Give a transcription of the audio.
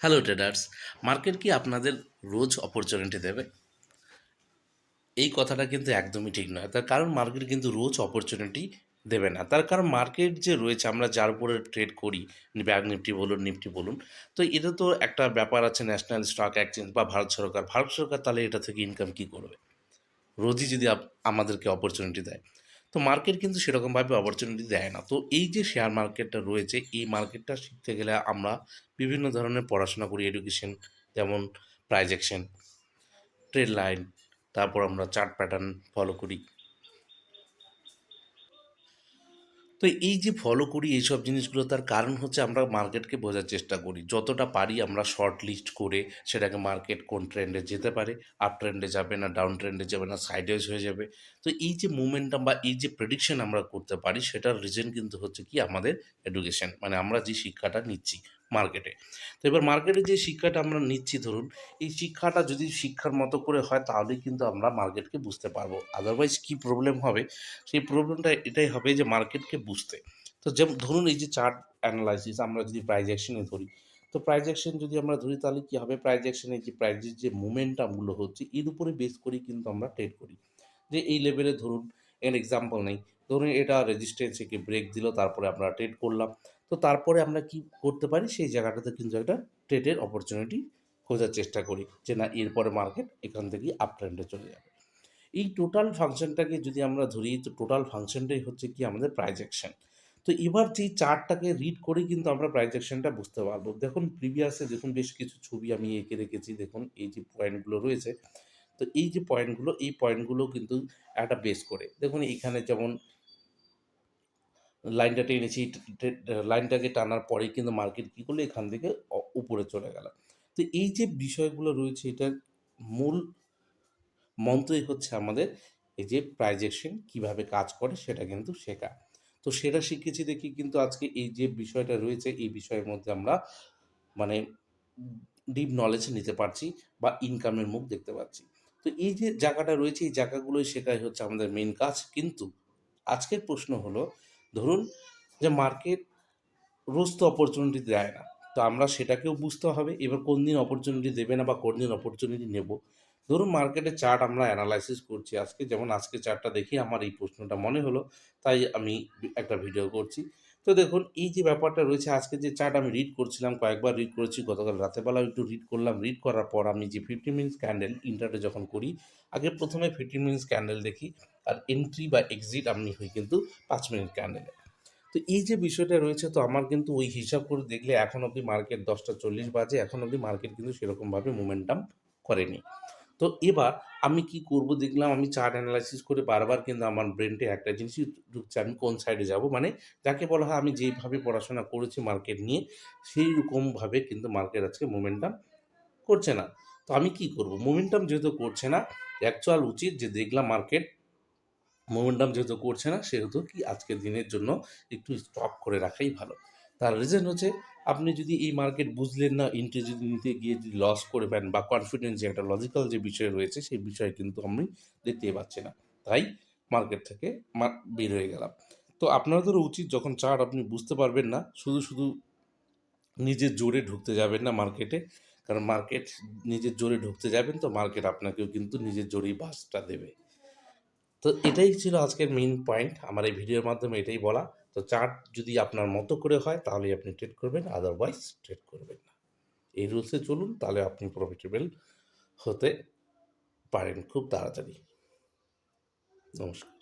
Hello traders market কি আপনাদের রোজ opportunity দেবে? এই কথাটা কিন্তু একদমই ঠিক নয়। তার কারণ মার্কেট কিন্তু রোজ অপরচুনিটি দেবে না। তার কারণ মার্কেট যে রয়েছে, আমরা যার উপরে ট্রেড করি, ব্যাগ, নিফটি বলুন নিফটি বলুন, তো এটা তো একটা ব্যাপার আছে ন্যাশনাল স্টক এক্সচেঞ্জ বা ভারত সরকার। ভারত সরকার তাহলে এটা থেকে ইনকাম কী করবে? রোজই যদি আমাদেরকে অপরচুনিটি দেয়। তো মার্কেট কিন্তু সেরকমভাবে অপরচুনিটি দেয় না। তো এই যে শেয়ার মার্কেটটা রয়েছে, এই মার্কেটটা শিখতে গেলে আমরা বিভিন্ন ধরনের পড়াশোনা করি এডুকেশন যেমন প্রাইজেকশন ট্রেড লাইন তারপর আমরা চার্ট প্যাটার্ন ফলো করি। তো এই যে ফলো করি এইসব জিনিসগুলো, তার কারণ হচ্ছে আমরা মার্কেটকে বোঝার চেষ্টা করি। যতটা পারি আমরা শর্ট লিস্ট করে সেটাকে মার্কেট কোন ট্রেন্ডে যেতে পারে আপ ট্রেন্ডে যাবে না ডাউন ট্রেন্ডে যাবে না সাইডওয়েজ হয়ে যাবে। তো এই যে মুভমেন্টাম বা এই যে প্রেডিকশন আমরা করতে পারি, সেটার রিজন কিন্তু হচ্ছে কি আমাদের এডুকেশন মানে আমরা যে শিক্ষাটা নিচ্ছি। মার্কেটে। তো এবার মার্কেটে যে শিক্ষাটা আমরা নিচ্ছি, ধরুন, এই শিক্ষাটা যদি শিক্ষার মতো করে হয় তাহলেই কিন্তু আমরা মার্কেটকে বুঝতে পারব। আদারওয়াইজ কী প্রবলেম হবে? সেই প্রবলেমটা এটাই হবে যে মার্কেটকে বুঝতে। তো যেমন ধরুন, এই যে চার্ট অ্যানালাইসিস আমরা যদি প্রাইজ ধরি, তো প্রাইজ অ্যাকশন যদি আমরা ধরি, তাহলে কী হবে? প্রাইজ যে প্রাইজের যে মুভমেন্টামগুলো হচ্ছে, এর উপরে বেস করেই কিন্তু আমরা ট্রেড করি। যে এই লেভেলে ধরুন এর এক্সাম্পল নেই। ধরুন এটা রেজিস্ট্যান্স থেকে ব্রেক দিল, তারপরে আমরা ট্রেড করলাম। তো তারপরে আমরা কি করতে পারি? সেই জায়গাটাতে কিন্তু একটা ট্রেডের অপরচুনিটি খোঁজার চেষ্টা করি যে না, এরপরে মার্কেট এখান থেকে আপ ট্রেন্ডে চলে যাবে। এই টোটাল ফাংশনটাকে যদি আমরা ধরি, তো টোটাল ফাংশনটাই হচ্ছে কি? আমাদের প্রাইজ অ্যাকশন তো এবার যেই চার্টটাকে রিড করে কিন্তু আমরা প্রাইজ অ্যাকশনটা বুঝতে পারব। দেখুন প্রিভিয়াসে দেখুন বেশ কিছু ছবি আমি এঁকে রেখেছি। দেখুন, এই যে পয়েন্টগুলো রয়েছে, তো এই যে পয়েন্টগুলো এই পয়েন্টগুলো কিন্তু একটা বেস করে। দেখুন, এখানে যেমন লাইনটা টেনেছি লাইনটাকে টানার পরে কিন্তু মার্কেট কী করল? এখান থেকে উপরে চলে গেল। তো এই যে বিষয়গুলো রয়েছে, এটার মূল মন্ত্রই হচ্ছে আমাদের এই যে প্রাইজেকশন কীভাবে কাজ করে সেটা কিন্তু শেখা। তো সেটা শিখেছি দেখি কিন্তু আজকে এই যে বিষয়টা রয়েছে, এই বিষয়ের মধ্যে আমরা মানে ডিপ নলেজ নিতে পারছি বা ইনকামের মুখ দেখতে পাচ্ছি। তো এই যে জায়গাটা রয়েছে, এই জায়গাগুলোই শেখাই হচ্ছে আমাদের মেন কাজ। কিন্তু আজকের প্রশ্ন হলো ধরুন যে মার্কেট রোজ তো অপরচুনিটি দেয় না। তো আমরা সেটাকেও বুঝতে হবে, এবার কোন দিন অপরচুনিটি দেবে না বা কোন দিন অপরচুনিটি নেব। ধরুন মার্কেটের চার্ট আমরা অ্যানালাইসিস করছি আজকে, যেমন আজকে চার্টটা দেখি, আমার এই প্রশ্নটা মনে হলো, তাই আমি একটা ভিডিও করছি। তো দেখুন, এই যে ব্যাপারটা রয়েছে, আজকে যে চার্ট আমি রিড করছিলাম, কয়েকবার রিড করেছি, গতকাল রাতেবেলাও একটু রিড করলাম। রিড করার পর আমি যে ফিফটি মিনিটস ক্যান্ডেল ইন্টারটে যখন করি, আগে প্রথমে ফিফটি মিনিটস ক্যান্ডেল দেখি, আর এন্ট্রি বা এক্সিট আমি হই কিন্তু পাঁচ মিনিট ক্যান্ডেলে তো এই যে বিষয়টা রয়েছে, তো আমার কিন্তু ওই হিসাব করে দেখলে এখন অবধি মার্কেট দশটা চল্লিশ বাজে, এখন অবধি মার্কেট কিন্তু সেরকমভাবে মোমেন্টাম করেনি। তো এবার আমি কি করব দেখলাম আমি চার্ট অ্যানালাইসিস করে বারবার কিন্তু আমার ব্রেনটে একটা জিনিসই ঢুকছে, আমি কোন সাইডে যাব? মানে যাকে বলা হয় আমি যেইভাবে পড়াশোনা করেছি মার্কেট নিয়ে সেই রকমভাবে কিন্তু মার্কেট আজকে মোমেন্টাম করছে না। তো আমি কি করব? মোমেন্টাম যেহেতু করছে না অ্যাকচুয়াল উচিত যে দেখলাম মার্কেট মোমেন্টাম যেহেতু করছে না, সেহেতু কি আজকের দিনের জন্য একটু স্টপ করে রাখাই ভালো। তার রিজন হচ্ছে, আপনি যদি এই মার্কেট বুঝলেন না এন্ট্রি যদি নিতে গিয়ে যদি লস করে করবেন বা কনফিডেন্স যে একটা লজিক্যাল যে বিষয় রয়েছে, সেই বিষয় কিন্তু আমি দেখতে পাচ্ছি না। তাই মার্কেট থেকে বের হয়ে গেলাম। তো আপনাদেরও উচিত যখন চার্ট আপনি বুঝতে পারবেন না, শুধু শুধু নিজের জোরে ঢুকতে যাবেন না মার্কেটে কারণ মার্কেট নিজের জোরে ঢুকতে যাবেন তো মার্কেট আপনাকেও কিন্তু নিজের জোরেই বাসটা দেবে। তো এটাই ছিল আজকের মেইন পয়েন্ট আমার এই ভিডিওর মাধ্যমে এটাই বলা। তো চার্ট যদি আপনার মতো করে হয় তাহলে আপনি ট্রেড করবেন আদারওয়াইজ ট্রেড করবেন না। এই রুলসে চলুন, তাহলে আপনি প্রফিটেবল হতে পারেন খুব তাড়াতাড়ি। নমস্কার।